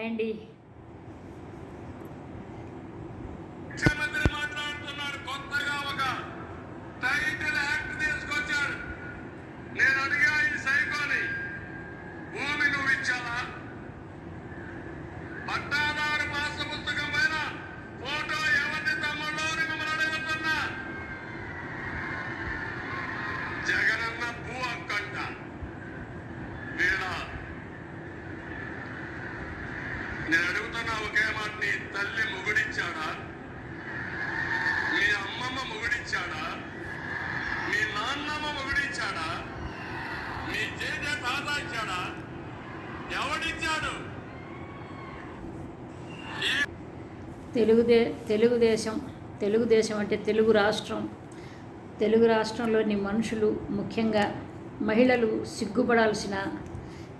Hi అండి నేను అడుగుతున్నా ఒకే మాట నీ తల్లి మొగుడిచ్చాడా? మీ అమ్మమ్మ మొగుడిచ్చాడా? మీ నాన్నమ్మ మొగుడిచ్చాడా? మీ చేత తాత ఇచ్చాడా? ఎవడిచ్చాడు? తెలుగుదే తెలుగుదేశం తెలుగుదేశం అంటే తెలుగు రాష్ట్రం. తెలుగు రాష్ట్రంలోని మనుషులు ముఖ్యంగా మహిళలు సిగ్గుపడాల్సిన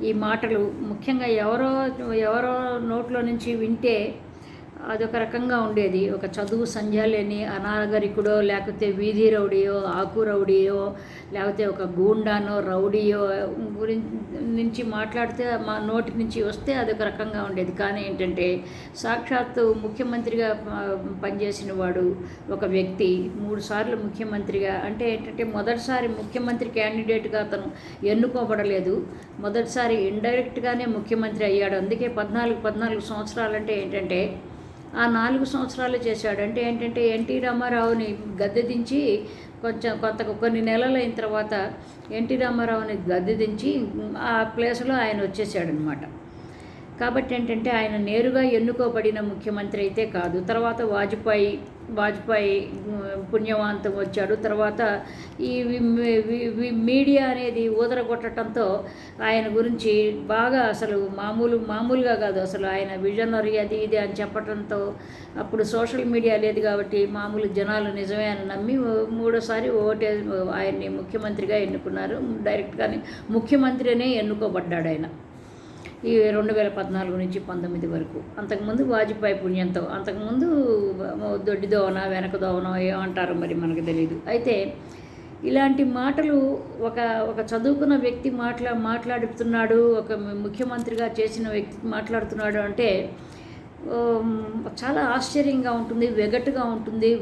ఈ మాటలు ముఖ్యంగా ఎవరో ఎవరో నోట్లో నుంచి వింటే అదొక రకంగా ఉండేది. ఒక చదువు సంధ్య అనాగరికుడో లేకపోతే వీధి రౌడీయో ఆకు రౌడీయో లేకపోతే ఒక గూండానో రౌడీయో గురించి నుంచి మాట్లాడితే మా నోటి నుంచి వస్తే అదొక రకంగా ఉండేది. కానీ ఏంటంటే సాక్షాత్తు ముఖ్యమంత్రిగా పనిచేసిన వాడు ఒక వ్యక్తి మూడు సార్లు ముఖ్యమంత్రిగా. అంటే ఏంటంటే మొదటిసారి ముఖ్యమంత్రి క్యాండిడేట్గా అతను ఎన్నుకోబడలేదు. మొదటిసారి ఇండైరెక్ట్గానే ముఖ్యమంత్రి అయ్యాడు. అందుకే పద్నాలుగు పద్నాలుగు సంవత్సరాలంటే ఏంటంటే ఆ నాలుగు సంవత్సరాలు చేశాడు. అంటే ఏంటంటే ఎన్టీ రామారావుని గద్దె దించి కొంచెం కొంత కొన్ని నెలలు అయిన తర్వాత ఎన్టీ రామారావుని గద్దె దించి ఆ ప్లేస్లో ఆయన వచ్చేసాడనమాట కాబట్టి ఏంటంటే ఆయన నేరుగా ఎన్నుకోబడిన ముఖ్యమంత్రి అయితే కాదు. తర్వాత వాజ్పేయి వాజ్పేయి పుణ్యవంతం వచ్చాడు. తర్వాత ఈ వి- వి- మీడియా అనేది ఊదరగొట్టడంతో ఆయన గురించి బాగా అసలు మామూలు మామూలుగా కాదు. అసలు ఆయన విజనరీ అది ఇది అని చెప్పడంతో అప్పుడు సోషల్ మీడియా లేదు కాబట్టి మామూలు జనాలు నిజమే అని నమ్మి మూడోసారి ఓటే ఆయన్ని ముఖ్యమంత్రిగా ఎన్నుకున్నారు. డైరెక్ట్గానే ముఖ్యమంత్రినే ఎన్నుకోబడ్డాడు ఆయన. ఈ రెండు వేల పద్నాలుగు నుంచి పంతొమ్మిది వరకు. అంతకుముందు వాజ్పేయి పుణ్యంతో అంతకుముందు దొడ్డి దోవన వెనక దోవన ఏమంటారో మరి మనకు తెలియదు అయితే ఇలాంటి మాటలు ఒక ఒక చదువుకున్న వ్యక్తి మాట్లా మాట్లాడుతున్నాడు ఒక ముఖ్యమంత్రిగా చేసిన వ్యక్తి మాట్లాడుతున్నాడు అంటే చాలా ఆశ్చర్యంగా ఉంటుంది వెగటుగా ఉంటుంది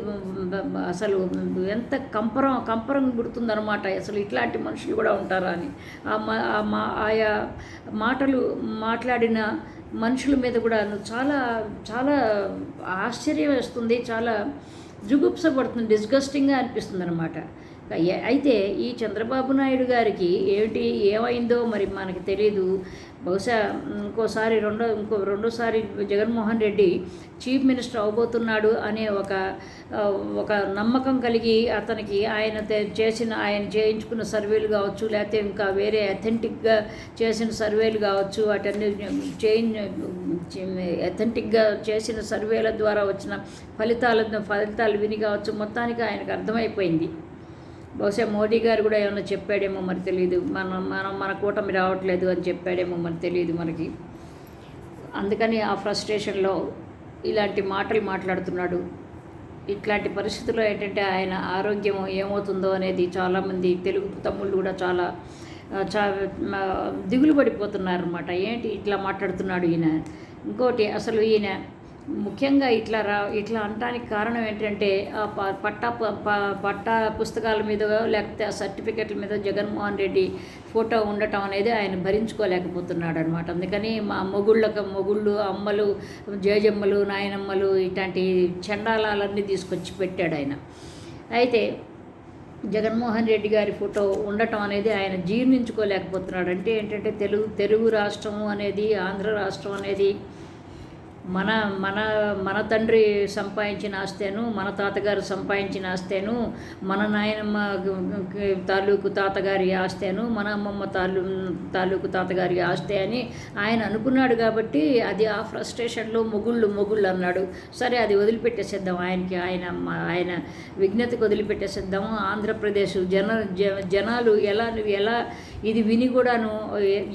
అసలు ఎంత కంపరం కంపరం గుడుతుందనమాట అసలు ఇట్లాంటి మనుషులు కూడా ఉంటారా అని. ఆ మా మా ఆయా మాటలు మాట్లాడిన మనుషుల మీద కూడా చాలా చాలా ఆశ్చర్యం వేస్తుంది చాలా జుగుప్స పడుతుంది డిస్గస్టింగ్గా అనిపిస్తుంది అనమాట అయితే ఈ చంద్రబాబు నాయుడు గారికి ఏమిటి ఏమైందో మరి మనకి తెలియదు బహుశా ఇంకోసారి రెండో ఇంకో రెండోసారి జగన్మోహన్ రెడ్డి చీఫ్ మినిస్టర్ అవబోతున్నాడు అనే ఒక ఒక నమ్మకం కలిగి అతనికి ఆయన చేసిన ఆయన చేయించుకున్న సర్వేలు కావచ్చు లేకపోతే ఇంకా వేరే అథెంటిక్గా చేసిన సర్వేలు కావచ్చు వాటన్ని చేంజ్ అథెంటిక్గా చేసిన సర్వేల ద్వారా వచ్చిన ఫలితాల ఫలితాలు విని కావచ్చు మొత్తానికి ఆయనకు అర్థమైపోయింది. బహుశా మోడీ గారు కూడా ఏమైనా చెప్పాడేమో మరి తెలియదు మనం మనం మన కూటమి రావట్లేదు అని చెప్పాడేమో మరి తెలియదు మనకి. అందుకని ఆ ఫ్రస్ట్రేషన్లో ఇలాంటి మాటలు మాట్లాడుతున్నాడు. ఇట్లాంటి పరిస్థితుల్లో ఏంటంటే ఆయన ఆరోగ్యం ఏమవుతుందో అనేది చాలామంది తెలుగు తమ్ముళ్ళు కూడా చాలా చా దిగులు పడిపోతున్నారు అనమాట ఏంటి ఇట్లా మాట్లాడుతున్నాడు ఈయన? ఇంకోటి అసలు ఈయన ముఖ్యంగా ఇట్లా రా ఇట్లా అనటానికి కారణం ఏంటంటే ఆ ప- పట్టా ప- ప- పట్టా పుస్తకాల మీద లేకపోతే ఆ సర్టిఫికెట్ల మీద జగన్మోహన్ రెడ్డి ఫోటో ఉండటం అనేది ఆయన భరించుకోలేకపోతున్నాడు అనమాట అందుకని మా మొగుళ్ళకు మొగుళ్ళు అమ్మలు జేజమ్మలు నాయనమ్మలు ఇట్లాంటి చండాలాలన్నీ తీసుకొచ్చి పెట్టాడు ఆయన. అయితే జగన్మోహన్ రెడ్డి గారి ఫోటో ఉండటం అనేది ఆయన జీర్ణించుకోలేకపోతున్నాడు. అంటే ఏంటంటే తెలుగు తెలుగు రాష్ట్రం అనేది ఆంధ్ర రాష్ట్రం అనేది మన మన మన తండ్రి సంపాదించిన ఆస్తేను మన తాతగారు సంపాదించిన ఆస్తేను మన నాయనమ్మ తాలూకు తాతగారి ఆస్తేను మన అమ్మమ్మ తాలూ తాలూకు తాతగారి ఆస్తే అని ఆయన అనుకున్నాడు కాబట్టి అది ఆ ఫ్రస్ట్రేషన్లో మొగుళ్ళు మొగుళ్ళు అన్నాడు. సరే అది వదిలిపెట్టేసేద్దాం ఆయనకి ఆయన ఆయన విజ్ఞతకు వదిలిపెట్టేసేద్దాము ఆంధ్రప్రదేశ్ జన జనాలు ఎలా ఎలా ఇది విని కూడాను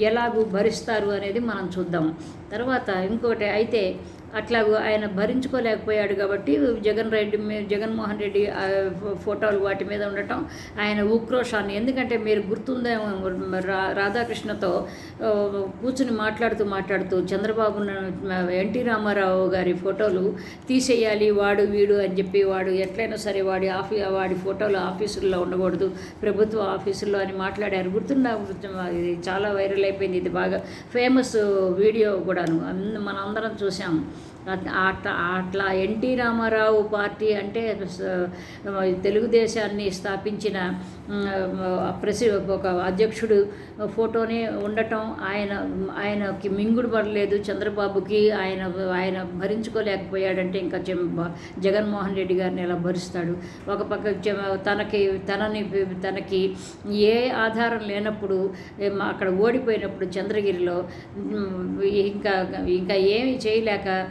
ఎలాగూ భరిస్తారు అనేది మనం చూద్దాం. తర్వాత ఇంకోటి అయితే అట్లాగూ ఆయన భరించుకోలేకపోయాడు కాబట్టి జగన్ రెడ్డి జగన్మోహన్ రెడ్డి ఫోటోలు వాటి మీద ఉండటం ఆయన ఉక్రోషాన్ని. ఎందుకంటే మీరు గుర్తుందేమో రా రాధాకృష్ణతో కూర్చుని మాట్లాడుతూ మాట్లాడుతూ చంద్రబాబు ఎన్టీ రామారావు గారి ఫోటోలు తీసేయాలి వాడు వీడు అని చెప్పి వాడు ఎట్లయినా సరే వాడి ఆఫీ వాడి ఫోటోలు ఆఫీసుల్లో ఉండకూడదు ప్రభుత్వ ఆఫీసుల్లో అని మాట్లాడారు. గుర్తుందా? ఇది చాలా వైరల్ అయిపోయింది. ఇది బాగా ఫేమస్ వీడియో కూడాను. మనం అందరం చూసాము అట్లా అట్లా ఎన్టీ రామారావు పార్టీ అంటే తెలుగుదేశాన్ని స్థాపించిన ప్రసి ప్రెసి ఒక అధ్యక్షుడు ఫోటోని ఉండటం ఆయన ఆయనకి మింగుడు పడలేదు. చంద్రబాబుకి ఆయన ఆయన భరించుకోలేకపోయాడంటే ఇంకా జగన్మోహన్ రెడ్డి గారిని ఎలా భరిస్తాడు? ఒక పక్క తనకి తనని తనకి ఏ ఆధారం లేనప్పుడు అక్కడ ఓడిపోయినప్పుడు చంద్రగిరిలో ఇంకా ఇంకా ఏమి చేయలేక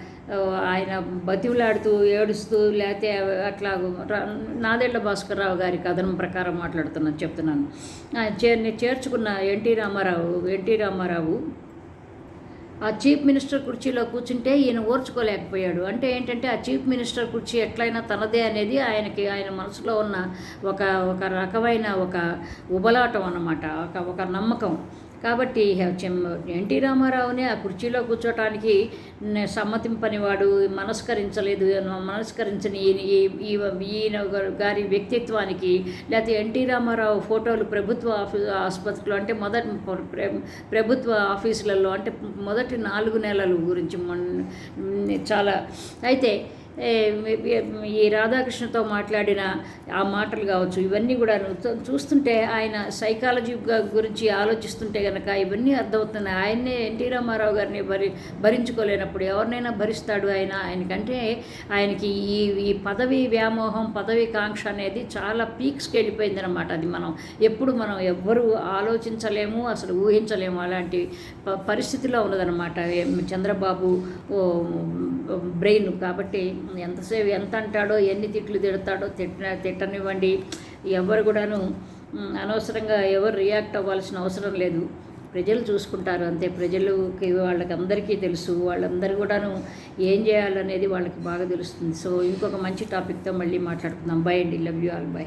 ఆయన బతివులాడుతూ ఏడుస్తూ లేకపోతే అట్లా నాదేళ్ళ నాదెళ్ళ భాస్కర్రావు గారి కథనం ప్రకారం మాట్లాడుతున్నాను చెప్తున్నాను. ఆ, చేర్చుకున్న N T Ramarao N T Ramarao ఆ చీఫ్ మినిస్టర్ కుర్చీలో కూర్చుంటే ఈయన ఓర్చుకోలేకపోయాడు. అంటే ఏంటంటే ఆ చీఫ్ మినిస్టర్ కుర్చీ ఎట్లయినా తనదే అనేది ఆయనకి ఆయన మనసులో ఉన్న ఒక ఒక రకమైన ఒక ఉబలాటం అన్నమాట ఒక ఒక నమ్మకం. కాబట్టి ఎన్టీ రామారావునే ఆ కుర్చీలో కూర్చోటానికి సమ్మతింపనివాడు మనస్కరించలేదు మనస్కరించని ఈయన- ఈ- ఈయన గారి వ్యక్తిత్వానికి లేకపోతే ఎన్టీ రామారావు ఫోటోలు ప్రభుత్వ ఆఫీ ఆసుపత్రిలో అంటే మొదటి ప్రభుత్వ ఆఫీసులలో అంటే మొదటి నాలుగు నెలలు గురించి చాలా. అయితే ఈ రాధాకృష్ణతో మాట్లాడిన ఆ మాటలు కావచ్చు ఇవన్నీ కూడా చూస్తుంటే ఆయన సైకాలజీ గురించి ఆలోచిస్తుంటే కనుక ఇవన్నీ అర్థమవుతున్నాయి. ఆయన్నే ఎన్టీ రామారావు గారిని భరి భరించుకోలేనప్పుడు ఎవరినైనా భరిస్తాడు ఆయన? ఆయనకంటే ఆయనకి ఈ ఈ పదవి వ్యామోహం పదవి కాంక్ష అనేది చాలా పీక్స్కి వెళ్ళిపోయింది అనమాట అది మనం. ఎప్పుడు మనం ఎవ్వరూ ఆలోచించలేము అసలు ఊహించలేము. అలాంటి ప- పరిస్థితిలో ఉన్నదనమాట చంద్రబాబు బ్రెయిన్. కాబట్టి ఎంతసేపు ఎంత అంటాడో ఎన్ని తిట్లు తిడతాడో తిట్ట తిట్టనివ్వండి. ఎవరు కూడాను అనవసరంగా ఎవరు రియాక్ట్ అవ్వాల్సిన అవసరం లేదు. ప్రజలు చూసుకుంటారు అంతే. ప్రజలకి వాళ్ళకి అందరికీ తెలుసు. వాళ్ళందరూ కూడాను ఏం చేయాలనేది వాళ్ళకి బాగా తెలుస్తుంది. సో ఇంకొక మంచి టాపిక్తో మళ్ళీ మాట్లాడుకుందాం. బై అండి. Love you all. బై.